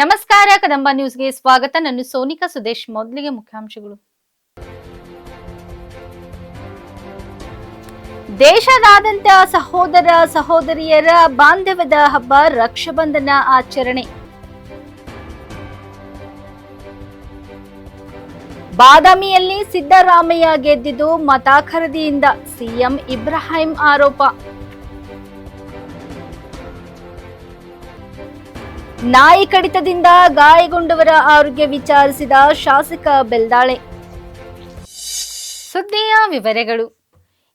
ನಮಸ್ಕಾರ, ಕದಂಬ ನ್ಯೂಸ್ಗೆ ಸ್ವಾಗತ. ನಾನು ಸೋನಿಕಾ ಸುದೇಶ್, ಮೊದಲಿಗೆ ಮುಖ್ಯಾಂಶಗಳು. ದೇಶದಾದ್ಯಂತ ಸಹೋದರ ಸಹೋದರಿಯರ ಬಾಂಧವ್ಯದ ಹಬ್ಬ ರಕ್ಷಾಬಂಧನ ಆಚರಣೆ. ಬಾದಾಮಿಯಲ್ಲಿ ಸಿದ್ದರಾಮಯ್ಯ ಗೆದ್ದಿದ್ದು ಮತ ಖರೀದಿಯಿಂದ, ಸಿಎಂ ಇಬ್ರಾಹಿಂ ಆರೋಪ. ನಾಯಿ ಕಡಿತದಿಂದ ಗಾಯಗೊಂಡವರ ಆರೋಗ್ಯ ವಿಚಾರಿಸಿದ ಶಾಸಕ ಬೆಲ್ದಾಳೆ. ಸುದ್ದಿಯ ವಿವರಗಳು.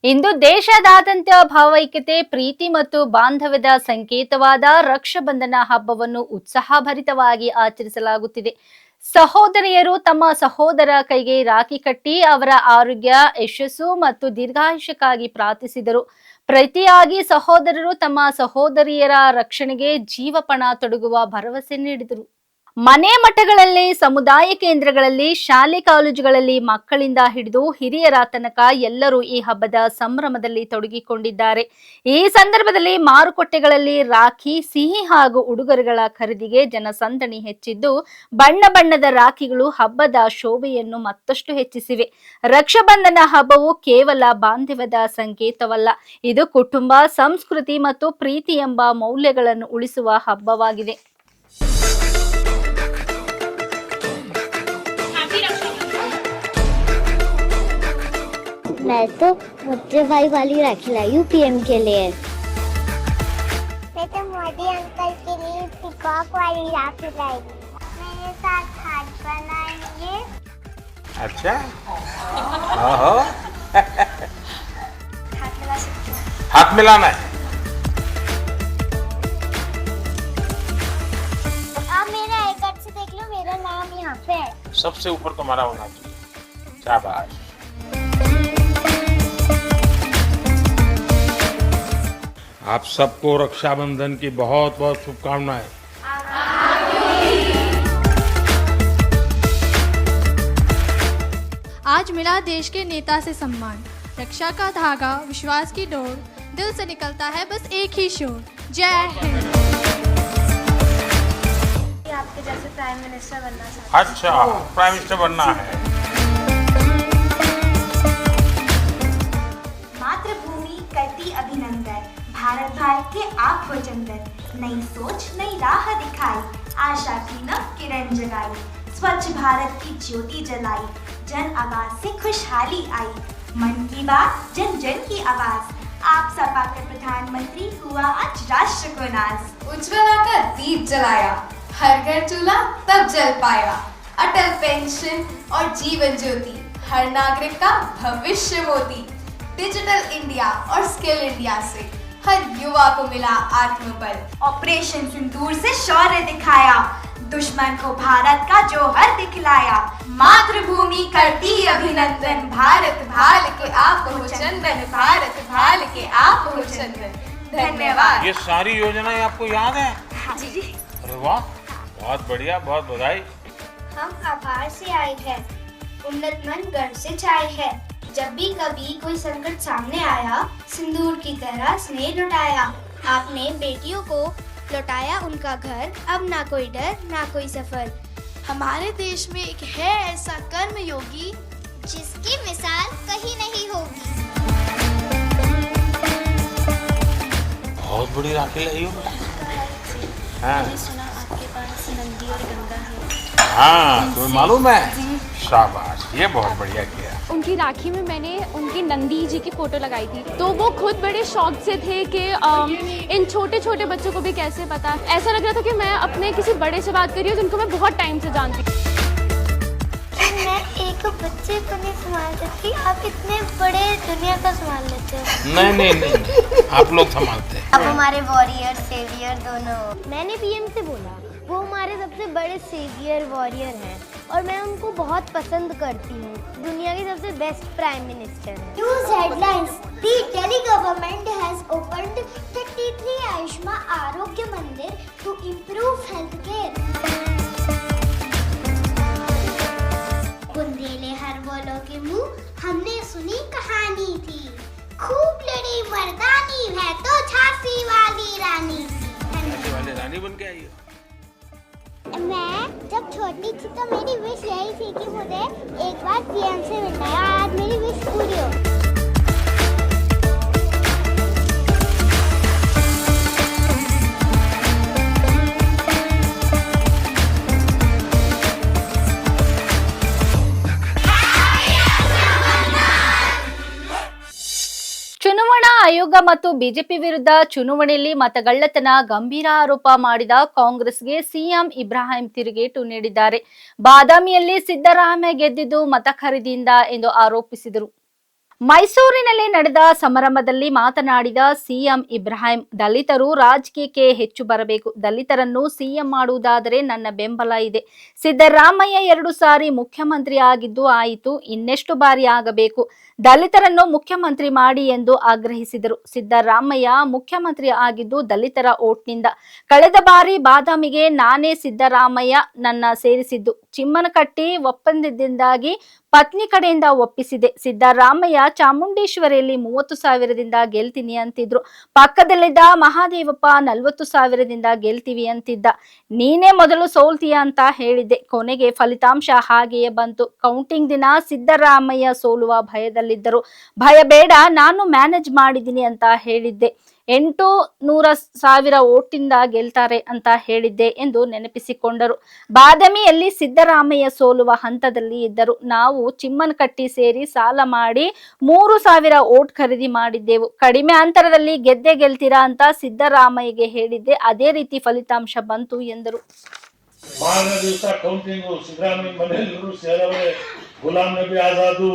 ಇಂದು ದೇಶದಾದ್ಯಂತ ಭಾವೈಕ್ಯತೆ, ಪ್ರೀತಿ ಮತ್ತು ಬಾಂಧವ್ಯದ ಸಂಕೇತವಾದ ರಕ್ಷಾಬಂಧನ ಹಬ್ಬವನ್ನು ಉತ್ಸಾಹಭರಿತವಾಗಿ ಆಚರಿಸಲಾಗುತ್ತಿದೆ. ಸಹೋದರಿಯರು ತಮ್ಮ ಸಹೋದರ ಕೈಗೆ ರಾಖಿ ಕಟ್ಟಿ ಅವರ ಆರೋಗ್ಯ ಯಶಸ್ಸು ಮತ್ತು ದೀರ್ಘಾಯುಷ್ಯಕ್ಕಾಗಿ ಪ್ರಾರ್ಥಿಸಿದರು. ಪ್ರತಿಯಾಗಿ ಸಹೋದರರು ತಮ್ಮ ಸಹೋದರಿಯರ ರಕ್ಷಣೆಗೆ ಜೀವಪಣ ತೊಡಗುವ ಭರವಸೆ ನೀಡಿದರು. ಮನೆ ಮಠಗಳಲ್ಲಿ, ಸಮುದಾಯ ಕೇಂದ್ರಗಳಲ್ಲಿ, ಶಾಲೆ ಕಾಲೇಜುಗಳಲ್ಲಿ ಮಕ್ಕಳಿಂದ ಹಿಡಿದು ಹಿರಿಯರ ತನಕ ಎಲ್ಲರೂ ಈ ಹಬ್ಬದ ಸಂಭ್ರಮದಲ್ಲಿ ತೊಡಗಿಕೊಂಡಿದ್ದಾರೆ. ಈ ಸಂದರ್ಭದಲ್ಲಿ ಮಾರುಕಟ್ಟೆಗಳಲ್ಲಿ ರಾಖಿ, ಸಿಹಿ ಹಾಗೂ ಉಡುಗೊರೆಗಳ ಖರೀದಿಗೆ ಜನಸಂದಣಿ ಹೆಚ್ಚಿದ್ದು, ಬಣ್ಣ ಬಣ್ಣದ ರಾಖಿಗಳು ಹಬ್ಬದ ಶೋಭೆಯನ್ನು ಮತ್ತಷ್ಟು ಹೆಚ್ಚಿಸಿವೆ. ರಕ್ಷಾಬಂಧನ ಹಬ್ಬವು ಕೇವಲ ಬಾಂಧವ್ಯದ ಸಂಕೇತವಲ್ಲ, ಇದು ಕುಟುಂಬ, ಸಂಸ್ಕೃತಿ ಮತ್ತು ಪ್ರೀತಿ ಎಂಬ ಮೌಲ್ಯಗಳನ್ನು ಉಳಿಸುವ ಹಬ್ಬವಾಗಿದೆ. मैं तो मुझे भाई वाली राखी लाई हूँ पीएम के लिए। मैं तो मोदी अंकल के लिए पिकॉक वाली राखी लाई मेरे साथ हाथ बनाएँगे। अच्छा? ओहो। हाथ मिला सकते हाथ मिलाना है आप मेरा आई कार्ड से देख लो मेरा नाम यहाँ पे है। सबसे ऊपर तुम्हारा होना चाहिए। शाबाश। आप सबको रक्षाबंधन की बहुत बहुत शुभकामनाएँ। आज मिला देश के नेता से सम्मान। रक्षा का धागा विश्वास की डोर दिल से निकलता है बस एक ही शोर। जय हिंद। आपके जैसे प्राइम मिनिस्टर बनना अच्छा प्राइम मिनिस्टर बनना है। भारत भारत के आप वचनदन नई सोच, नई राह दिखाई। आशा की नव किरण जगाई। स्वच्छ भारत की ज्योति जलाई। जन आवाज़ से खुशहाली आई। मन की बात, जन जन की आवाज़। आप सपा के प्रधानमंत्री हुआ आज राष्ट्र को नाज। उज्ज्वला का दीप जलाया। हर घर चूल्हा, तब जल पाया। अटल पेंशन और जीवन ज्योति। हर नागरिक का भविष्य मोती। डिजिटल इंडिया और स्किल इंडिया से। हर युवा को मिला आत्मबल। ऑपरेशन सिंदूर से शौर्य दिखाया। दुश्मन को भारत का जोहर दिखलाया। मातृभूमि करती अभिनंदन। भारत भाल के आप हो चंदन भारत भाल के आप हो चंदन धन्यवाद। ये सारी योजनाएँ आपको याद है? अरे वाह बहुत बढ़िया बहुत बधाई। हम आभार से आए हैं। उन्नत मन गर्व से छाए है। जब भी कभी कोई संकट सामने आया सिंदूर की तरह स्नेह लुटाया। आपने बेटियों को लौटाया उनका घर। अब ना कोई डर ना कोई सफ़र। हमारे देश में एक है ऐसा कर्म योगी जिसकी मिसाल कहीं नहीं होगी। बहुत बड़ी राखी लाई हो। हाँ। हाँ। तुम्हें मालूम है? शाबाश ये बहुत बढ़िया किया। उनकी राखी में मैंने उनकी नंदी जी की फ़ोटो लगाई थी। तो वो खुद बड़े शौक से थे कि इन छोटे छोटे बच्चों को भी कैसे पता। ऐसा लग रहा था कि मैं अपने किसी बड़े से बात कर रही हूँ जिनको मैं बहुत टाइम से जानती हूँ। मैं एक बच्चे को नहीं संभाल सकती आप इतने बड़े दुनिया का संभाल लेते हो। नहीं नहीं नहीं, नहीं आप लोग संभालते हैं। अब हमारे वॉरियर सेवियर दोनों। मैंने पीएम से बोला। वो हमारे सबसे बड़े सेवियर वॉरियर हैं। और मैं उनको बहुत पसंद करती हूँ। दुनिया के सबसे बेस्ट प्राइम मिनिस्टर हैं। News headlines the Delhi government has opened 33 Ayushman Arogya Mandir to improve health care Bundele हर बोलो के मुँह हमने सुनी कहानी थी। खूब लड़ी मर्दानी है तो झांसी वाली रानी। रानी बन के आई हो। जब छोटी थी तो मेरी विश यही थी कि मुझे एक बार पीएम से मिलना है। आज मेरी विश पूरी हो। ಮತ್ತು ಬಿಜೆಪಿ ವಿರುದ್ಧ ಚುನಾವಣೆಯಲ್ಲಿ ಮತಗಳ್ಳತನ ಗಂಭೀರ ಆರೋಪ ಮಾಡಿದ ಕಾಂಗ್ರೆಸ್ಗೆ ಸಿಎಂ ಇಬ್ರಾಹಿಂ ತಿರುಗೇಟು ನೀಡಿದ್ದಾರೆ. ಬಾದಾಮಿಯಲ್ಲಿ ಸಿದ್ದರಾಮಯ್ಯ ಗೆದ್ದಿದ್ದು ಮತ ಖರೀದಿಯಿಂದ ಎಂದು ಆರೋಪಿಸಿದರು. ಮೈಸೂರಿನಲ್ಲಿ ನಡೆದ ಸಮಾರಂಭದಲ್ಲಿ ಮಾತನಾಡಿದ ಸಿಎಂ ಇಬ್ರಾಹಿಂ, ದಲಿತರು ರಾಜಕೀಯಕ್ಕೆ ಹೆಚ್ಚು ಬರಬೇಕು. ದಲಿತರನ್ನು ಸಿಎಂ ಮಾಡುವುದಾದರೆ ನನ್ನ ಬೆಂಬಲ ಇದೆ. ಸಿದ್ದರಾಮಯ್ಯ ಎರಡು ಸಾರಿ ಮುಖ್ಯಮಂತ್ರಿ ಆಗಿದ್ದು ಆಯಿತು, ಇನ್ನೆಷ್ಟು ಬಾರಿ ಆಗಬೇಕು? ದಲಿತರನ್ನು ಮುಖ್ಯಮಂತ್ರಿ ಮಾಡಿ ಎಂದು ಆಗ್ರಹಿಸಿದರು. ಸಿದ್ದರಾಮಯ್ಯ ಮುಖ್ಯಮಂತ್ರಿ ಆಗಿದ್ದು ದಲಿತರ ಓಟ್ನಿಂದ. ಕಳೆದ ಬಾರಿ ಬಾದಾಮಿಗೆ ನಾನೇ ಸಿದ್ದರಾಮಯ್ಯ ನನ್ನ ಸೇರಿಸಿದ್ದು. ಚಿಮ್ಮನಕಟ್ಟಿ ಒಪ್ಪಂದದಿಂದಾಗಿ ಪತ್ನಿ ಕಡೆಯಿಂದ ಒಪ್ಪಿಸಿದೆ. ಸಿದ್ದರಾಮಯ್ಯ ಚಾಮುಂಡೇಶ್ವರಿಯಲ್ಲಿ ಮೂವತ್ತು ಸಾವಿರದಿಂದ ಗೆಲ್ತೀನಿ ಅಂತಿದ್ರು. ಪಕ್ಕದಲ್ಲಿದ್ದ ಮಹಾದೇವಪ್ಪ ನಲ್ವತ್ತು ಸಾವಿರದಿಂದ ಗೆಲ್ತೀವಿ ಅಂತಿದ್ದ. ನೀನೇ ಮೊದಲು ಸೋಲ್ತೀಯ ಅಂತ ಹೇಳಿದ್ದೆ. ಕೊನೆಗೆ ಫಲಿತಾಂಶ ಹಾಗೆಯೇ ಬಂತು. ಕೌಂಟಿಂಗ್ ದಿನ ಸಿದ್ದರಾಮಯ್ಯ ಸೋಲುವ ಭಯದಲ್ಲಿದ್ದರು. ಭಯ ಬೇಡ, ನಾನು ಮ್ಯಾನೇಜ್ ಮಾಡಿದ್ದೀನಿ ಅಂತ ಹೇಳಿದ್ದೆ. ಎಂಟು ನೂರ ಸಾವಿರ ಓಟಿಂದ ಗೆಲ್ತಾರೆ ಅಂತ ಹೇಳಿದ್ದೆ ಎಂದು ನೆನಪಿಸಿಕೊಂಡರು. ಬಾದಾಮಿಯಲ್ಲಿ ಸಿದ್ದರಾಮಯ್ಯ ಸೋಲುವ ಹಂತದಲ್ಲಿ ಇದ್ದರು. ನಾವು ಚಿಮ್ಮನಕಟ್ಟಿ ಸೇರಿ ಸಾಲ ಮಾಡಿ ಮೂರು ಸಾವಿರ ಓಟ್ ಖರೀದಿ ಮಾಡಿದ್ದೆವು. ಕಡಿಮೆ ಅಂತರದಲ್ಲಿ ಗೆದ್ದೆ ಗೆಲ್ತೀರಾ ಅಂತ ಸಿದ್ದರಾಮಯ್ಯಗೆ ಹೇಳಿದ್ದೆ. ಅದೇ ರೀತಿ ಫಲಿತಾಂಶ ಬಂತು ಎಂದರು. ನಬಿ ಆಜಾದು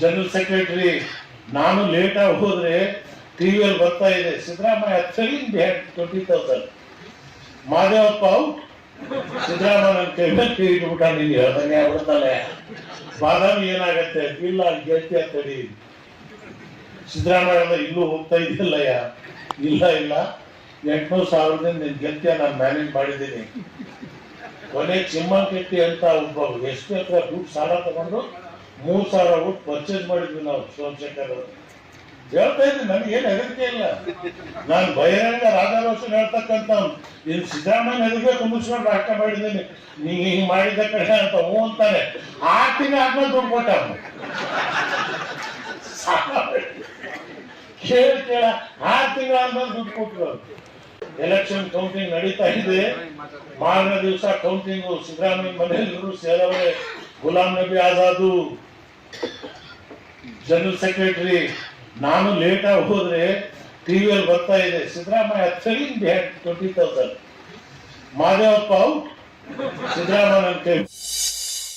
ಜನರಲ್ ಸೆಕ್ರೆಟರಿ ನಾನು ಲೇಟ್ ಆಗಿ ಹೋದ್ರೆ ಟಿವಿಯಲ್ಲಿ ಬರ್ತಾ ಇದೆ. Siddaramaiah trailing behind twenty thousand Mahadevappa out Siddaramaiah ನನ್ನ ಕೈ ಇಟ್ಬಿಟ್ಟ, ನೀನು ಹೇಳ್ದಂಗೆ ಆಗ್ಬಿಡ್ತಾನೆ. ಬಾದಾಮಿ ಏನಾಗತ್ತೆ? ಇಲ್ಲ ಗೆಲ್ತಿ ಅಂತೇಳಿ ಸಿದ್ದರಾಮಯ್ಯ ಇಲ್ಲೂ ಹೋಗ್ತಾ ಇದೆಯಲ್ಲಯ್ಯ? ಇಲ್ಲ ಇಲ್ಲ. ಎಂಟ್ನೂರು ಸಾವಿರದಿಂದ ನಿನ್ ಗೆಲ್ತಿಯ ನಾನು ಮ್ಯಾನೇಜ್ ಮಾಡಿದ್ದೀನಿ. ಕೊನೆ ಚಿಮ್ಮನಕಟ್ಟಿ ಅಂತ ಒಬ್ಬ ಎಷ್ಟು ಹತ್ರ ದುಡ್ಡು ಸಾಲ ತಗೊಂಡು ಮೂರ್ ಸಾವಿರ ಕೊಟ್ಟು ಪರ್ಚೇಸ್ ಮಾಡಿದ್ವಿ ನಾವು, ಸೋಮಶೇಖರ್ ಅವರು. ಹೇಳ್ತಾ ಇದ್ದೀನಿ ನನಗೆ ಏನು ಹೆದರಿಕೆ ಇಲ್ಲ. ನಾನು ಬಹಿರಂಗ ರಾಧಾರೋಷನ್ ಹೇಳ್ತಕ್ಕಂಥ ಇನ್ ಸಿದ್ದರಾಮಯ್ಯ ಹೆದರ್ಬೇಕು ಕುಂದಿಸ್ಕೊಂಡು ರಾಷ್ಟ್ರ ಮಾಡಿದ್ದೀನಿ. ನೀ ಹಿಂಗ್ ಮಾಡಿದ ಕಡೆ ಅಂತ ಹ್ಞೂ ಅಂತಾನೆ. ಆ ತಿಂಗಳ ಆದ್ಮೇಲೆ ದುಡ್ಡು ಕೊಟ್ಟ. ಕೇಳ ಕೇಳ. ಆರು ತಿಂಗಳಾದ್ಮೇಲೆ ದುಡ್ಡು ಕೊಟ್ಟರು. ಎಲೆಕ್ಷನ್ ಕೌಂಟಿಂಗ್ ನಡೀತಾ ಇದೆ. ಮಾರನೇ ದಿವಸ ಕೌಂಟಿಂಗ್ ಸಿದ್ದರಾಮಯ್ಯ ಮನೆಯಲ್ಲಿ ಸೇರವರೆ ಗುಲಾಂ ನಬಿ ಆಜಾದು ಜನರಲ್ ಸೆಕ್ರೆಟರಿ, ನಾನು ಲೇಟ್ ಆಗಿ ಹೋದ್ರೆ ಟಿವಿಯಲ್ಲಿ ಬರ್ತಾ ಇದೆ. Siddaramaiah trailing behind twenty thousand Mahadevappa out Siddaramaiah ಕೈ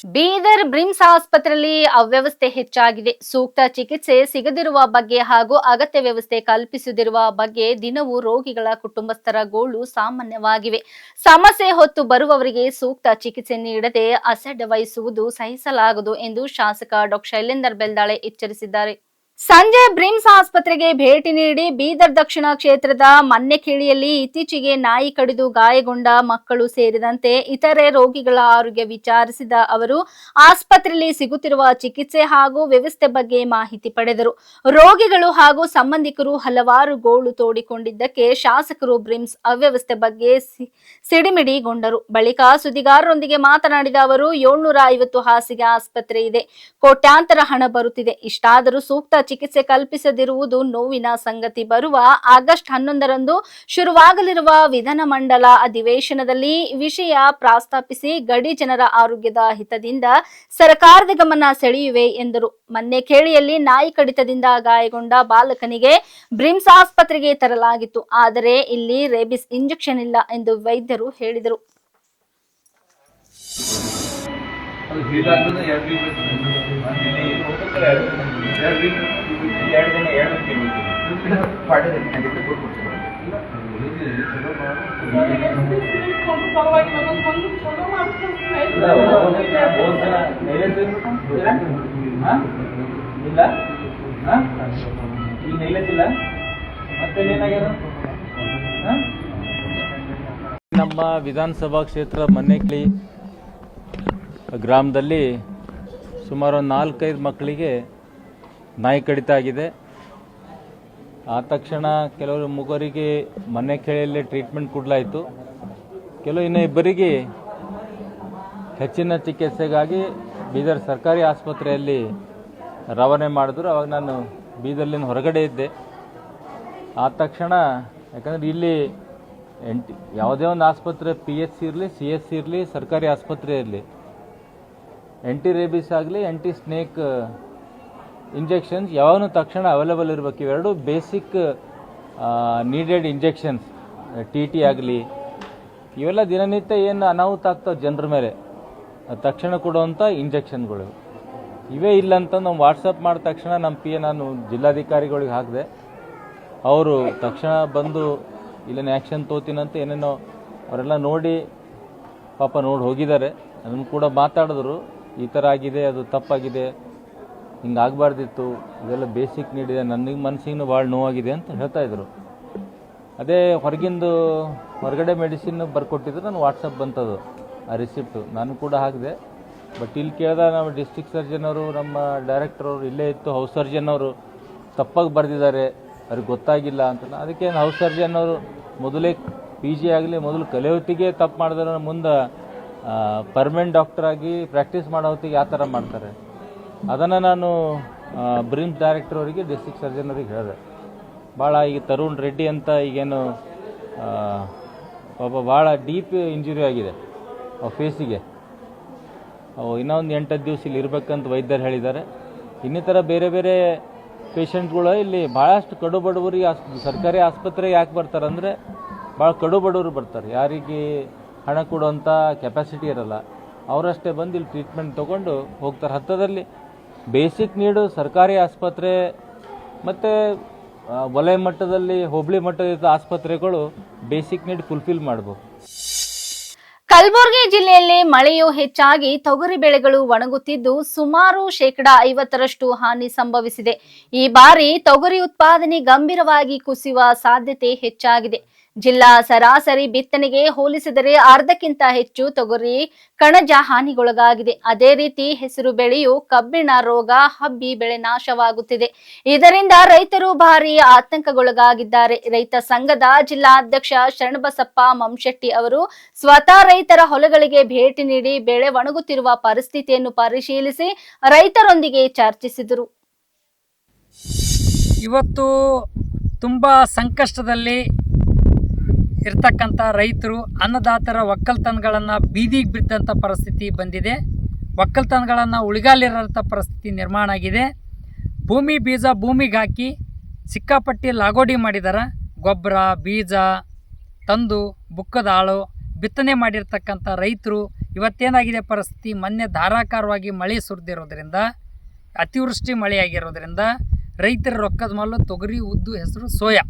ಬೀದರ್ ಬ್ರಿಮ್ಸ್ ಆಸ್ಪತ್ರೆಯಲ್ಲಿ ಅವ್ಯವಸ್ಥೆ ಹೆಚ್ಚಾಗಿದೆ. ಸೂಕ್ತ ಚಿಕಿತ್ಸೆ ಸಿಗದಿರುವ ಬಗ್ಗೆ ಹಾಗೂ ಅಗತ್ಯ ವ್ಯವಸ್ಥೆ ಕಲ್ಪಿಸದಿರುವ ಬಗ್ಗೆ ದಿನವೂ ರೋಗಿಗಳ ಕುಟುಂಬಸ್ಥರ ಗೋಳು ಸಾಮಾನ್ಯವಾಗಿವೆ. ಸಮಸ್ಯೆ ಹೊತ್ತು ಬರುವವರಿಗೆ ಸೂಕ್ತ ಚಿಕಿತ್ಸೆ ನೀಡದೆ ಅಸಡ್ಡೆ ವಹಿಸುವುದು ಸಹಿಸಲಾಗದು ಎಂದು ಶಾಸಕ ಡಾಕ್ಟರ್ ಶೈಲೇಂದರ್ ಬೆಲ್ದಾಳೆ ಎಚ್ಚರಿಸಿದ್ದಾರೆ. ಸಂಜೆ ಬ್ರಿಮ್ಸ್ ಆಸ್ಪತ್ರೆಗೆ ಭೇಟಿ ನೀಡಿ ಬೀದರ್ ದಕ್ಷಿಣ ಕ್ಷೇತ್ರದ ಮನ್ನೆಖೇಳಿಯಲ್ಲಿ ಇತ್ತೀಚೆಗೆ ನಾಯಿ ಕಡಿದು ಗಾಯಗೊಂಡ ಮಕ್ಕಳು ಸೇರಿದಂತೆ ಇತರೆ ರೋಗಿಗಳ ಆರೋಗ್ಯ ವಿಚಾರಿಸಿದ ಅವರು, ಆಸ್ಪತ್ರೆಯಲ್ಲಿ ಸಿಗುತ್ತಿರುವ ಚಿಕಿತ್ಸೆ ಹಾಗೂ ವ್ಯವಸ್ಥೆ ಬಗ್ಗೆ ಮಾಹಿತಿ ಪಡೆದರು. ರೋಗಿಗಳು ಹಾಗೂ ಸಂಬಂಧಿಕರು ಹಲವಾರು ಗೋಳು ತೋಡಿಕೊಂಡಿದ್ದಕ್ಕೆ ಶಾಸಕರು ಬ್ರಿಮ್ಸ್ ಅವ್ಯವಸ್ಥೆ ಬಗ್ಗೆ ಸಿಡಿಮಿಡಿಗೊಂಡರು. ಬಳಿಕ ಸುದ್ದಿಗಾರರೊಂದಿಗೆ ಮಾತನಾಡಿದ ಅವರು, ಏಳ್ನೂರ ಐವತ್ತು ಹಾಸಿಗೆ ಆಸ್ಪತ್ರೆ ಇದೆ. ಕೋಟ್ಯಾಂತರ ಹಣ ಬರುತ್ತಿದೆ. ಇಷ್ಟಾದರೂ ಸೂಕ್ತ ಚಿಕಿತ್ಸೆ ಕಲ್ಪಿಸದಿರುವುದು ನೋವಿನ ಸಂಗತಿ. ಬರುವ ಆಗಸ್ಟ್ ಹನ್ನೊಂದರಂದು ಶುರುವಾಗಲಿರುವ ವಿಧಾನಮಂಡಲ ಅಧಿವೇಶನದಲ್ಲಿ ವಿಷಯ ಪ್ರಸ್ತಾಪಿಸಿ ಗಡಿ ಜನರ ಆರೋಗ್ಯದ ಹಿತದಿಂದ ಸರ್ಕಾರದ ಗಮನ ಸೆಳೆಯುವೆ ಎಂದರು. ಮೊನ್ನೆ ಕೇಳಿಯಲ್ಲಿ ನಾಯಿ ಕಡಿತದಿಂದ ಗಾಯಗೊಂಡ ಬಾಲಕನಿಗೆ ಬ್ರಿಮ್ಸ್ ಆಸ್ಪತ್ರೆಗೆ ತರಲಾಗಿತ್ತು. ಆದರೆ ಇಲ್ಲಿ ರೇಬಿಸ್ ಇಂಜೆಕ್ಷನ್ ಇಲ್ಲ ಎಂದು ವೈದ್ಯರು ಹೇಳಿದರು. ಎರಡು ಎರಡು ದಿನ ಎರಡು ಇಲ್ಲ? ಈಗ ನಿಲ್ಲತ್ತಿಲ್ಲ ಮತ್ತೆ ಏನಾಗ್ಯದ? ನಮ್ಮ ವಿಧಾನಸಭಾ ಕ್ಷೇತ್ರ ಮನ್ನೆಕ್ಲಿ ಗ್ರಾಮದಲ್ಲಿ ಸುಮಾರು ನಾಲ್ಕೈದು ಮಕ್ಕಳಿಗೆ ನಾಯಿ ಕಡಿತ ಆಗಿದೆ ಆ ತಕ್ಷಣ ಕೆಲವರು ಮುಗುವರಿಗೆ ಮನೆ ಕೆಳೆಯಲ್ಲೇ ಟ್ರೀಟ್ಮೆಂಟ್ ಕೊಡಲಾಯಿತು. ಕೆಲವು ಇನ್ನೂ ಇಬ್ಬರಿಗೆ ಹೆಚ್ಚಿನ ಚಿಕಿತ್ಸೆಗಾಗಿ ಬೀದರ್ ಸರ್ಕಾರಿ ಆಸ್ಪತ್ರೆಯಲ್ಲಿ ರವಾನೆ ಮಾಡಿದ್ರು. ಅವಾಗ ನಾನು ಬೀದರ್ಲಿಂದ ಹೊರಗಡೆ ಇದ್ದೆ. ಆ ತಕ್ಷಣ ಯಾಕಂದರೆ ಇಲ್ಲಿ ಎಂಟಿ ಯಾವುದೇ ಒಂದು ಆಸ್ಪತ್ರೆ ಪಿ ಎಚ್ ಸಿ ಇರಲಿ ಸಿ ಎಸ್ ಸಿ ಇರಲಿ, ಸರ್ಕಾರಿ ಆಸ್ಪತ್ರೆ ಇರಲಿ. ಎಂಟಿ ರೇಬಿಸ್ ಆಗಲಿ ಎಂಟಿ ಸ್ನೇಕ್ ಇಂಜೆಕ್ಷನ್ಸ್ ಯಾವಾಗಲೂ ತಕ್ಷಣ ಅವೈಲೇಬಲ್ ಇರಬೇಕು, ಇವೆರಡು basic needed injections T T ಆಗಲಿ. ಇವೆಲ್ಲ ದಿನನಿತ್ಯ ಏನು ಅನಾಹುತ ಆಗ್ತಾವೆ ಜನರ ಮೇಲೆ. ತಕ್ಷಣ ಕೊಡುವಂಥ ಇಂಜೆಕ್ಷನ್ಗಳು ಇವೇ ಇಲ್ಲ ಅಂತ ನಾವು ವಾಟ್ಸಪ್ ಮಾಡಿದ ತಕ್ಷಣ ನಮ್ಮ ಪಿ ಎ ನಾನು ಜಿಲ್ಲಾಧಿಕಾರಿಗಳಿಗೆ ಹಾಕಿದೆ. ಅವರು ತಕ್ಷಣ ಬಂದು ಇಲ್ಲೇನು ಆ್ಯಕ್ಷನ್ ತೋತೀನಂತ ಏನೇನೋ ಅವರೆಲ್ಲ ನೋಡಿ ಪಾಪ ನೋಡಿ ಹೋಗಿದ್ದಾರೆ. ಅದನ್ನು ಕೂಡ ಮಾತಾಡಿದ್ರು. ಈ ಥರ ಆಗಿದೆ, ಅದು ತಪ್ಪಾಗಿದೆ. ಹಿಂಗೆ ಆಗಬಾರ್ದಿತ್ತು ಇದೆಲ್ಲ ಬೇಸಿಕ್ ನೀಡಿದೆ ನನಗೆ ಮನಸ್ಸಿಗೂ ಭಾಳ ನೋವಾಗಿದೆ ಅಂತ ಹೇಳ್ತಾ ಇದ್ರು. ಅದೇ ಹೊರಗಿಂದು ಹೊರಗಡೆ ಮೆಡಿಸಿನ್ ಬರ್ಕೊಟ್ಟಿದ್ರು, ನಾನು ವಾಟ್ಸಪ್ ಬಂತದು, ಆ ರಿಸಿಪ್ಟು ನಾನು ಕೂಡ ಹಾಕಿದೆ. ಬಟ್ ಇಲ್ಲಿ ಕೇಳಿದ ನಮ್ಮ ಡಿಸ್ಟ್ರಿಕ್ಟ್ ಸರ್ಜನ್ ಅವರು, ನಮ್ಮ ಡೈರೆಕ್ಟರ್ ಅವರು ಇಲ್ಲೇ ಇತ್ತು ಹೌಸ್ ಸರ್ಜನ್ ಅವರು. ತಪ್ಪಾಗಿ ಬರೆದಿದ್ದಾರೆ, ಅವ್ರಿಗೆ ಗೊತ್ತಾಗಿಲ್ಲ ಅಂತ. ಅದಕ್ಕೆ ಹೌಸ್ ಸರ್ಜನ್ ಅವರು ಮೊದಲೇ ಪಿ ಜಿ ಆಗಲಿ, ಮೊದಲು ಕಲಿಯೋತ್ತಿಗೆ ತಪ್ಪು ಮಾಡಿದ್ರೆ ಮುಂದೆ ಪರ್ಮನೆಂಟ್ ಡಾಕ್ಟರ್ ಆಗಿ ಪ್ರಾಕ್ಟೀಸ್ ಮಾಡೋ ಹೊತ್ತಿಗೆ ಯಾವ ಥರ ಮಾಡ್ತಾರೆ? ಅದನ್ನು ನಾನು ಬ್ರಿಮ್ಸ್ ಡೈರೆಕ್ಟರ್ ಅವರಿಗೆ, ಡಿಸ್ಟ್ರಿಕ್ಟ್ ಸರ್ಜನ್ ಅವ್ರಿಗೆ ಹೇಳಿದೆ. ಭಾಳ ಈಗ ತರುಣ್ ರೆಡ್ಡಿ ಅಂತ ಈಗೇನು ಪಾಪ ಭಾಳ ಡೀಪ್ ಇಂಜುರಿ ಆಗಿದೆ ಅವ್ರ ಫೇಸಿಗೆ. ಅವು ಇನ್ನೊಂದು ಹತ್ತು ದಿವಸ ಇಲ್ಲಿ ಇರಬೇಕಂತ ವೈದ್ಯರು ಹೇಳಿದ್ದಾರೆ. ಇನ್ನಿತರ ಬೇರೆ ಬೇರೆ ಪೇಷಂಟ್ಗಳು ಇಲ್ಲಿ ಭಾಳಷ್ಟು ಕಡು ಬಡವರಿಗೆ ಆಸ್ ಸರ್ಕಾರಿ ಆಸ್ಪತ್ರೆಗೆ ಯಾಕೆ ಬರ್ತಾರೆ ಅಂದರೆ ಭಾಳ ಕಡು ಬಡವರು ಬರ್ತಾರೆ. ಯಾರಿಗೆ ಹಣ ಕೊಡುವಂಥ ಕೆಪಾಸಿಟಿ ಇರಲ್ಲ. ಅವರಷ್ಟೇ ಬಂದು ಇಲ್ಲಿ ಟ್ರೀಟ್ಮೆಂಟ್ ತೊಗೊಂಡು ಹೋಗ್ತಾರೆ. ಹತ್ತದಲ್ಲಿ ಬೇಸಿಕ್ ನೀಡು ಸರ್ಕಾರಿ ಆಸ್ಪತ್ರೆ ಮತ್ತು ವಲಯ ಮಟ್ಟದಲ್ಲಿ ಹೋಬಳಿ ಮಟ್ಟದ ಆಸ್ಪತ್ರೆಗಳು ಬೇಸಿಕ್ ನೀಡ್ ಫುಲ್ಫಿಲ್ ಮಾಡಬಹುದು ಕಲಬುರಗಿ ಜಿಲ್ಲೆಯಲ್ಲಿ ಮಳೆಯು ಹೆಚ್ಚಾಗಿ ತೊಗರಿ ಬೆಳೆಗಳು ಒಣಗುತ್ತಿದ್ದು ಸುಮಾರು ಶೇಕಡಾ ಐವತ್ತರಷ್ಟು ಹಾನಿ ಸಂಭವಿಸಿದೆ. ಈ ಬಾರಿ ತೊಗರಿ ಉತ್ಪಾದನೆ ಗಂಭೀರವಾಗಿ ಕುಸಿಯುವ ಸಾಧ್ಯತೆ ಹೆಚ್ಚಾಗಿದೆ. ಜಿಲ್ಲಾ ಸರಾಸರಿ ಬಿತ್ತನೆಗೆ ಹೋಲಿಸಿದರೆ ಅರ್ಧಕ್ಕಿಂತ ಹೆಚ್ಚು ತೊಗರಿ ಕಣಜ ಹಾನಿಗೊಳಗಾಗಿದೆ. ಅದೇ ರೀತಿ ಹೆಸರು ಬೆಳೆಯು ಕಬ್ಬಿಣ ರೋಗ, ಹಬ್ಬಿ ಬೆಳೆ ನಾಶವಾಗುತ್ತಿದೆ. ಇದರಿಂದ ರೈತರು ಭಾರಿ ಆತಂಕಗೊಳಗಾಗಿದ್ದಾರೆ. ರೈತ ಸಂಘದ ಜಿಲ್ಲಾಧ್ಯಕ್ಷ ಶರಣಬಸಪ್ಪ ಮಂಶೆಟ್ಟಿ ಅವರು ಸ್ವತಃ ರೈತರ ಹೊಲಗಳಿಗೆ ಭೇಟಿ ನೀಡಿ ಬೆಳೆ ಒಣಗುತ್ತಿರುವ ಪರಿಸ್ಥಿತಿಯನ್ನು ಪರಿಶೀಲಿಸಿ ರೈತರೊಂದಿಗೆ ಚರ್ಚಿಸಿದರು. ಇವತ್ತು ತುಂಬ ಸಂಕಷ್ಟದಲ್ಲಿ ಇರ್ತಕ್ಕಂಥ ರೈತರು ಅನ್ನದಾತರ ಒಕ್ಕಲ್ತನಗಳನ್ನು ಬೀದಿಗೆ ಬಿದ್ದಂಥ ಪರಿಸ್ಥಿತಿ ಬಂದಿದೆ. ಒಕ್ಕಲ್ತನಗಳನ್ನು ಉಳಿಗಾಲಿರೋಂಥ ಪರಿಸ್ಥಿತಿ ನಿರ್ಮಾಣ ಆಗಿದೆ. ಭೂಮಿ ಬೀಜ ಭೂಮಿಗೆ ಹಾಕಿ ಸಿಕ್ಕಾಪಟ್ಟಿ ಲಾಗೋಡಿ ಮಾಡಿದ್ದಾರೆ ಗೊಬ್ಬರ, ಬೀಜ, ತಂದು, ಬುಕ್ಕದ ಆಳು ಬಿತ್ತನೆ ಮಾಡಿರ್ತಕ್ಕಂಥ ರೈತರು ಇವತ್ತೇನಾಗಿದೆ ಪರಿಸ್ಥಿತಿ? ಮೊನ್ನೆ ಧಾರಾಕಾರವಾಗಿ ಮಳೆ ಸುರಿದಿರೋದ್ರಿಂದ, ಅತಿವೃಷ್ಟಿ ಮಳೆಯಾಗಿರೋದ್ರಿಂದ ರೈತರ ರೊಕ್ಕದ ಮಾಲು ತೊಗರಿ, ಉದ್ದು, ಹೆಸರು ಸೋಯಾ.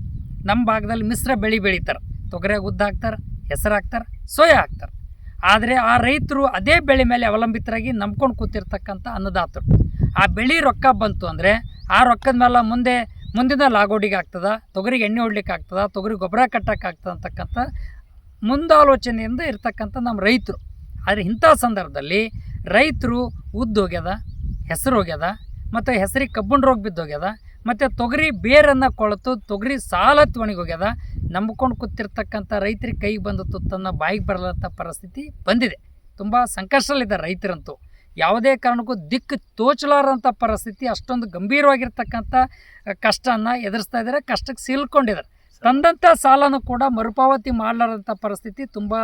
ನಮ್ಮ ಭಾಗದಲ್ಲಿ ಮಿಶ್ರ ಬೆಳೆ ಬೆಳಿತಾರೆ. ತೊಗರಿಯಾಗ ಉದ್ದ ಹಾಕ್ತಾರೆ, ಹೆಸರು ಹಾಕ್ತಾರೆ, ಸೋಯಾ ಹಾಕ್ತಾರೆ. ಆದರೆ ಆ ರೈತರು ಅದೇ ಬೆಳೆ ಮೇಲೆ ಅವಲಂಬಿತರಾಗಿ ನಂಬ್ಕೊಂಡು ಕೂತಿರ್ತಕ್ಕಂಥ ಅನ್ನದಾತರು. ಆ ಬೆಳೆ ರೊಕ್ಕ ಬಂತು ಅಂದರೆ ಆ ರೊಕ್ಕದ ಮೇಲೆ ಮುಂದೆ, ಮುಂದಿನ ಲಾಗೋಡಿಗೆ ಆಗ್ತದ, ತೊಗರಿಗೆ ಎಣ್ಣೆ ಹೊಡ್ಲಿಕ್ಕೆ ಆಗ್ತದ ತೊಗರಿ ಗೊಬ್ಬರ ಕಟ್ಟಕ್ಕೆ ಆಗ್ತದ ಅಂತಕ್ಕಂಥ ಮುಂದಾಲೋಚನೆಯಿಂದ ಇರ್ತಕ್ಕಂಥ ನಮ್ಮ ರೈತರು. ಆದರೆ ಇಂಥ ಸಂದರ್ಭದಲ್ಲಿ ರೈತರು ಉದ್ದು ಹೋಗ್ಯದ, ಹೆಸರು ಹೋಗ್ಯದ, ಮತ್ತು ಹೆಸರಿಗೆ ಕಬ್ಬುಣ ರೋಗ ಬಿದ್ದೋಗ್ಯದ ಮತ್ತು ತೊಗರಿ ಬೇರನ್ನು ಕೊಳೆತು ತೊಗರಿ ಸಾಲ ಒಣಗೋಗ್ಯದ ನಂಬ್ಕೊಂಡು ಕೂತಿರ್ತಕ್ಕಂಥ ರೈತರಿಗೆ ಕೈಗೆ ಬಂದ ತುತ್ತನ್ನು ಬಾಯಿಗೆ ಬರಲಂಥ ಪರಿಸ್ಥಿತಿ ಬಂದಿದೆ. ತುಂಬ ಸಂಕಷ್ಟದಲ್ಲಿದ್ದ ರೈತರಂತೂ. ಯಾವುದೇ ಕಾರಣಕ್ಕೂ ದಿಕ್ಕು ತೋಚಲಾರಂಥ ಪರಿಸ್ಥಿತಿ ಅಷ್ಟೊಂದು ಗಂಭೀರವಾಗಿರ್ತಕ್ಕಂಥ ಕಷ್ಟನ ಎದುರಿಸ್ತಾ ಇದ್ದಾರೆ ಕಷ್ಟಕ್ಕೆ ಸಿಲ್ಕೊಂಡಿದ್ದಾರೆ. ತಂದಂಥ ಸಾಲನೂ ಕೂಡ ಮರುಪಾವತಿ ಮಾಡಲಾರಂಥ ಪರಿಸ್ಥಿತಿ ತುಂಬ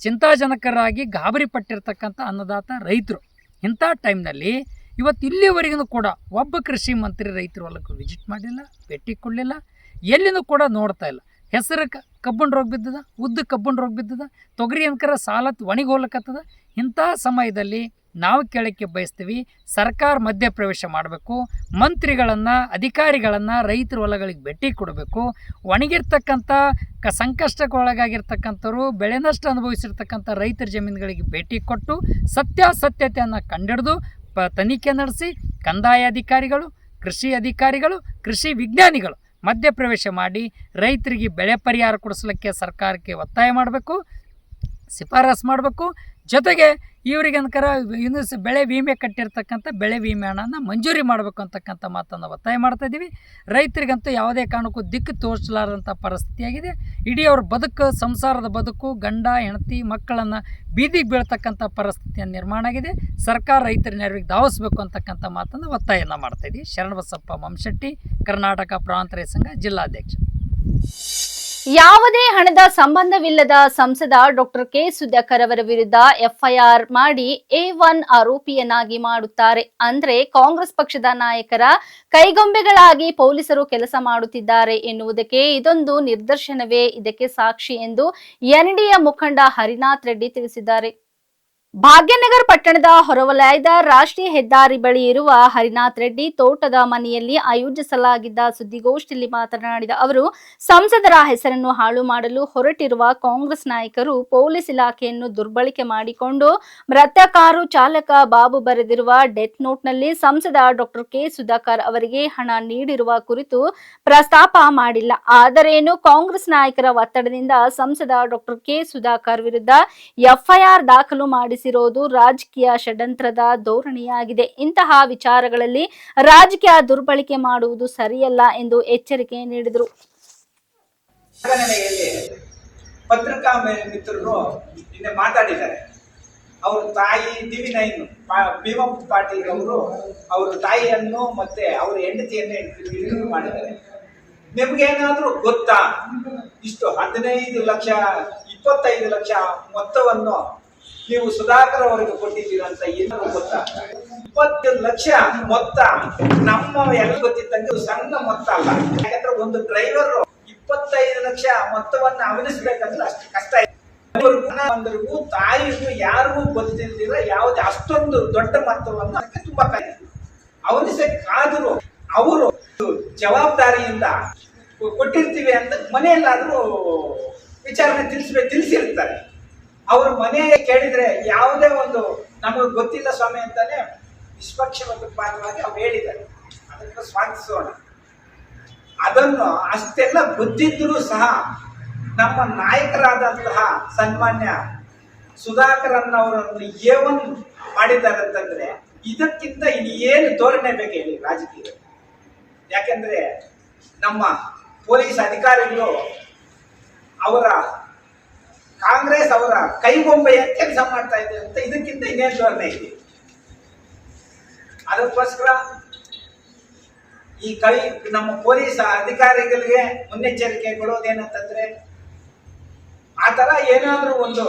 ಚಿಂತಾಜನಕರಾಗಿ ಗಾಬರಿ ಪಟ್ಟಿರ್ತಕ್ಕಂಥ ಅನ್ನದಾತ ರೈತರು. ಇಂಥ ಟೈಮ್ನಲ್ಲಿ ಇವತ್ತು ಇಲ್ಲಿವರೆಗೂ ಕೂಡ ಒಬ್ಬ ಕೃಷಿ ಮಂತ್ರಿ ರೈತರು ಹೊಲಕ್ಕೆ ವಿಸಿಟ್ ಮಾಡಿಲ್ಲ, ಭೇಟಿ ಕೊಡಲಿಲ್ಲ, ಎಲ್ಲಿನೂ ಕೂಡ ನೋಡ್ತಾ ಇಲ್ಲ. ಹೆಸರು ಕಬ್ಬನ್ ರೋಗ ಬಿದ್ದದ, ಉದ್ದ ಕಬ್ಬನ್ ರೋಗ ಬಿದ್ದದ, ತೊಗರಿ ಅನ್ಕರ ಸಾಲ ಒಣಗಿ ಹೋಗ್ಲಕ್ಕತ್ತದ ಇಂಥ ಸಮಯದಲ್ಲಿ ನಾವು ಕೇಳಕ್ಕೆ ಬಯಸ್ತೀವಿ, ಸರ್ಕಾರ ಮಧ್ಯಪ್ರವೇಶ ಮಾಡಬೇಕು, ಮಂತ್ರಿಗಳನ್ನು, ಅಧಿಕಾರಿಗಳನ್ನು ರೈತರ ಹೊಲಗಳಿಗೆ ಭೇಟಿ ಕೊಡಬೇಕು. ಒಣಗಿರ್ತಕ್ಕಂಥ ಕ ಸಂಕಷ್ಟಕ್ಕೆ ಒಳಗಾಗಿರ್ತಕ್ಕಂಥವ್ರು ಬೆಳೆ ನಷ್ಟ ಅನುಭವಿಸಿರ್ತಕ್ಕಂಥ ರೈತರ ಜಮೀನುಗಳಿಗೆ ಭೇಟಿ ಕೊಟ್ಟು ಸತ್ಯಾಸತ್ಯತೆಯನ್ನು ಕಂಡಿಡಿದು ಪ, ತನಿಖೆ ನಡೆಸಿ ಕಂದಾಯ ಅಧಿಕಾರಿಗಳು, ಕೃಷಿ ಅಧಿಕಾರಿಗಳು, ಕೃಷಿ ವಿಜ್ಞಾನಿಗಳು ಮಧ್ಯಪ್ರವೇಶ ಮಾಡಿ ರೈತರಿಗೆ ಬೆಳೆ ಪರಿಹಾರ ಕೊಡಿಸ್ಲಿಕ್ಕೆ ಸರ್ಕಾರಕ್ಕೆ ಒತ್ತಾಯ ಮಾಡಬೇಕು, ಶಿಫಾರಸು ಮಾಡಬೇಕು ಜೊತೆಗೆ ಇವರಿಗನ್ಕರ ಇನ್ನು ಸ ಬೆಳೆ ವಿಮೆ ಕಟ್ಟಿರ್ತಕ್ಕಂಥ ಬೆಳೆ ವಿಮೆ ಹಣನ ಮಂಜೂರಿ ಮಾಡಬೇಕು ಅಂತಕ್ಕಂಥ ಮಾತನ್ನು ಒತ್ತಾಯ ಮಾಡ್ತಾ ಇದ್ದೀವಿ. ರೈತರಿಗಂತೂ ಯಾವುದೇ ಕಾರಣಕ್ಕೂ ದಿಕ್ಕು ತೋರಿಸಲಾರದಂಥ ಪರಿಸ್ಥಿತಿಯಾಗಿದೆ. ಇಡೀ ಅವ್ರ ಬದುಕು, ಸಂಸಾರದ ಬದುಕು, ಗಂಡ, ಹೆಂಡತಿ, ಮಕ್ಕಳನ್ನು ಬೀದಿಗೆ ಬೀಳ್ತಕ್ಕಂಥ ಪರಿಸ್ಥಿತಿಯನ್ನು ನಿರ್ಮಾಣ ಆಗಿದೆ. ಸರ್ಕಾರ ರೈತರ ನೆರವಿಗೆ ಧಾವಿಸ್ಬೇಕು ಅಂತಕ್ಕಂಥ ಮಾತನ್ನು ಒತ್ತಾಯನ ಮಾಡ್ತಾ ಇದ್ದೀವಿ. ಶರಣಬಸಪ್ಪ ಮಂಶೆಟ್ಟಿ, ಕರ್ನಾಟಕ ಪ್ರಾಂತ ರೈತ ಸಂಘ ಜಿಲ್ಲಾಧ್ಯಕ್ಷ. ಯಾವುದೇ ಹಣದ ಸಂಬಂಧವಿಲ್ಲದ ಸಂಸದ ಡಾಕ್ಟರ್ ಕೆ ಸುಧಾಕರ್ ಅವರ ವಿರುದ್ಧ ಎಫ್ಐಆರ್ ಮಾಡಿ ಎ ಒನ್ ಆರೋಪಿಯನ್ನಾಗಿ ಮಾಡುತ್ತಾರೆ. ಅಂದ್ರೆ ಕಾಂಗ್ರೆಸ್ ಪಕ್ಷದ ನಾಯಕರ ಕೈಗೊಂಬೆಗಳಾಗಿ ಪೊಲೀಸರು ಕೆಲಸ ಮಾಡುತ್ತಿದ್ದಾರೆ ಎನ್ನುವುದಕ್ಕೆ ಇದೊಂದು ನಿದರ್ಶನವೇ ಇದಕ್ಕೆ ಸಾಕ್ಷಿ ಎಂದು ಎನ್ಡಿಎ ಮುಖಂಡ ಹರಿನಾಥ್ ರೆಡ್ಡಿ ತಿಳಿಸಿದ್ದಾರೆ. ಭಾಗ್ಯನಗರ ಪಟ್ಟಣದ ಹೊರವಲಯದ ರಾಷ್ಟ್ರೀಯ ಹೆದ್ದಾರಿ ಬಳಿ ಇರುವ ಹರಿನಾಥ್ ರೆಡ್ಡಿ ತೋಟದ ಮನೆಯಲ್ಲಿ ಆಯೋಜಿಸಲಾಗಿದ್ದ ಸುದ್ದಿಗೋಷ್ಠಿಯಲ್ಲಿ ಮಾತನಾಡಿದ ಅವರು, ಸಂಸದರ ಹೆಸರನ್ನು ಹಾಳು ಮಾಡಲು ಹೊರಟಿರುವ ಕಾಂಗ್ರೆಸ್ ನಾಯಕರು ಪೊಲೀಸ್ ಇಲಾಖೆಯನ್ನು ದುರ್ಬಳಕೆ ಮಾಡಿಕೊಂಡು ಮೃತ ಕಾರು ಚಾಲಕ ಬಾಬು ಬರೆದಿರುವ ಡೆತ್ ನೋಟ್ನಲ್ಲಿ ಸಂಸದ ಡಾಕ್ಟರ್ ಕೆ ಸುಧಾಕರ್ ಅವರಿಗೆ ಹಣ ನೀಡಿರುವ ಕುರಿತು ಪ್ರಸ್ತಾಪ ಮಾಡಿಲ್ಲ. ಆದರೇನು ಕಾಂಗ್ರೆಸ್ ನಾಯಕರ ಒತ್ತಡದಿಂದ ಸಂಸದ ಡಾಕ್ಟರ್ ಕೆ ಸುಧಾಕರ್ ವಿರುದ್ಧ ಎಫ್ಐಆರ್ ದಾಖಲು ಮಾಡಿಸಿರೋದು ರಾಜಕೀಯ ಷಡ್ಯಂತ್ರದ ಧೋರಣೆಯಾಗಿದೆ. ಇಂತಹ ವಿಚಾರಗಳಲ್ಲಿ ರಾಜಕೀಯ ದುರ್ಬಳಕೆ ಮಾಡುವುದು ಸರಿಯಲ್ಲ ಎಂದು ಎಚ್ಚರಿಕೆ ನೀಡಿದರು. ಪತ್ರಿಕಾ ಮಿತ್ರರು ನಿನ್ನೆ ಮಾತಾಡಿದ್ದಾರೆ. ಅವ್ರ ತಾಯಿ ದಿವಿ ನೈನ್ ಭೀಮಪ್ಪ ಪಾಟೀಲ್ ಅವರು ಅವ್ರ ತಾಯಿಯನ್ನು ಮತ್ತೆ ಅವರ ಹೆಂಡತಿಯನ್ನು ಮಾಡಿದ್ದಾರೆ. ನಿಮ್ಗೇನಾದ್ರೂ ಗೊತ್ತಾ? ಇಷ್ಟು ಹದಿನೈದು ಲಕ್ಷ, ಇಪ್ಪತ್ತೈದು ಲಕ್ಷ ಮೊತ್ತವನ್ನು ನೀವು ಸುಧಾಕರ್ ಅವರಿಗೆ ಕೊಟ್ಟಿದ್ದೀರಾ ಅಂತ ಏನಾದ್ರು ಗೊತ್ತಾ? ಇಪ್ಪತ್ತು ಲಕ್ಷ ಮೊತ್ತ ನಮ್ಮ ಎಲ್ಲ ಗೊತ್ತಿದ್ದಂಗೆ ಸಣ್ಣ ಮೊತ್ತ ಅಲ್ಲ. ಯಾಕಂದ್ರೆ ಒಂದು ಡ್ರೈವರ್ ಇಪ್ಪತ್ತೈದು ಲಕ್ಷ ಮೊತ್ತವನ್ನ ಅವನಿಸ್ಬೇಕಂದ್ರೆ ಅಷ್ಟು ಕಷ್ಟ ಇದೆ ಬಂದರಿಗೂ ತಾಯಿಗೂ ಯಾರಿಗೂ ಗೊತ್ತಿಲ್ದಿರ ಯಾವುದೇ ಅಷ್ಟೊಂದು ದೊಡ್ಡ ಮೊತ್ತವನ್ನು ಅದಕ್ಕೆ ತುಂಬಾ ಕಷ್ಟ ಅವನಿಸಕ್ಕಾದರೂ ಅವರು ಜವಾಬ್ದಾರಿಯಿಂದ ಕೊಟ್ಟಿರ್ತೀವಿ ಅಂತ ಮನೆಯಲ್ಲಾದ್ರೂ ವಿಚಾರಣೆ ತಿಳಿಸ್ಬೇಕು, ತಿಳಿಸಿರ್ತಾರೆ. ಅವ್ರ ಮನೆ ಕೇಳಿದ್ರೆ ಯಾವುದೇ ಒಂದು ನಮಗೆ ಗೊತ್ತಿಲ್ಲ ಸ್ವಾಮಿ ಅಂತಾನೆ ನಿಷ್ಪಕ್ಷಪಾತವಾಗಿ ಅವ್ರು ಹೇಳಿದ್ದಾರೆ. ಅದನ್ನು ಸ್ವಾಗತಿಸೋಣ ಅದನ್ನು ಅಷ್ಟೆಲ್ಲ ಗೊತ್ತಿದ್ದರೂ ಸಹ ನಮ್ಮ ನಾಯಕರಾದಂತಹ ಸನ್ಮಾನ್ಯ ಸುಧಾಕರನ್ ಅವರನ್ನು ಏವನ್ ಮಾಡಿದ್ದಾರೆ ಅಂತಂದ್ರೆ ಇದಕ್ಕಿಂತ ಏನು ಧೋರಣೆ ಬೇಕು ಹೇಳಿ ರಾಜಕೀಯ ಯಾಕೆಂದ್ರೆ ನಮ್ಮ ಪೊಲೀಸ್ ಅಧಿಕಾರಿಗಳು ಅವರ ಕಾಂಗ್ರೆಸ್ ಅವರ ಕೈಗೊಂಬೆಯ ಕೆಲಸ ಮಾಡ್ತಾ ಇದೆ ಅಂತ ಇದಕ್ಕಿಂತ ಇನ್ನೇನು ಧೋರಣೆ ಇದೆ? ಅದಕ್ಕೋಸ್ಕರ ಈ ಕೈ ನಮ್ಮ ಪೊಲೀಸ್ ಅಧಿಕಾರಿಗಳಿಗೆ ಮುನ್ನೆಚ್ಚರಿಕೆ ಕೊಡೋದೇನಂತಂದ್ರೆ ಆ ತರ ಏನಾದ್ರೂ ಒಂದು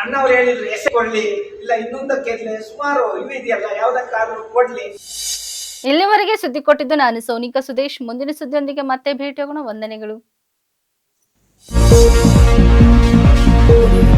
ಅಣ್ಣವ್ರು ಹೇಳಿದ್ರು, ಎಸೆ ಕೊಡ್ಲಿ, ಇಲ್ಲ ಇನ್ನೊಂದಕ್ಕೆ ಸುಮಾರು ಇವು ಇದೆಯಲ್ಲ, ಯಾವ್ದಕ್ಕಾದ್ರೂ ಕೊಡ್ಲಿ. ಇಲ್ಲಿವರೆಗೆ ಸುದ್ದಿ ಕೊಟ್ಟಿದ್ದು ನಾನು ಸೋನಿಕಾ ಸುದೇಶ್. ಮುಂದಿನ ಸುದ್ದಿಯೊಂದಿಗೆ ಮತ್ತೆ ಭೇಟಿಯಾಗೋಣ. ವಂದನೆಗಳು. you.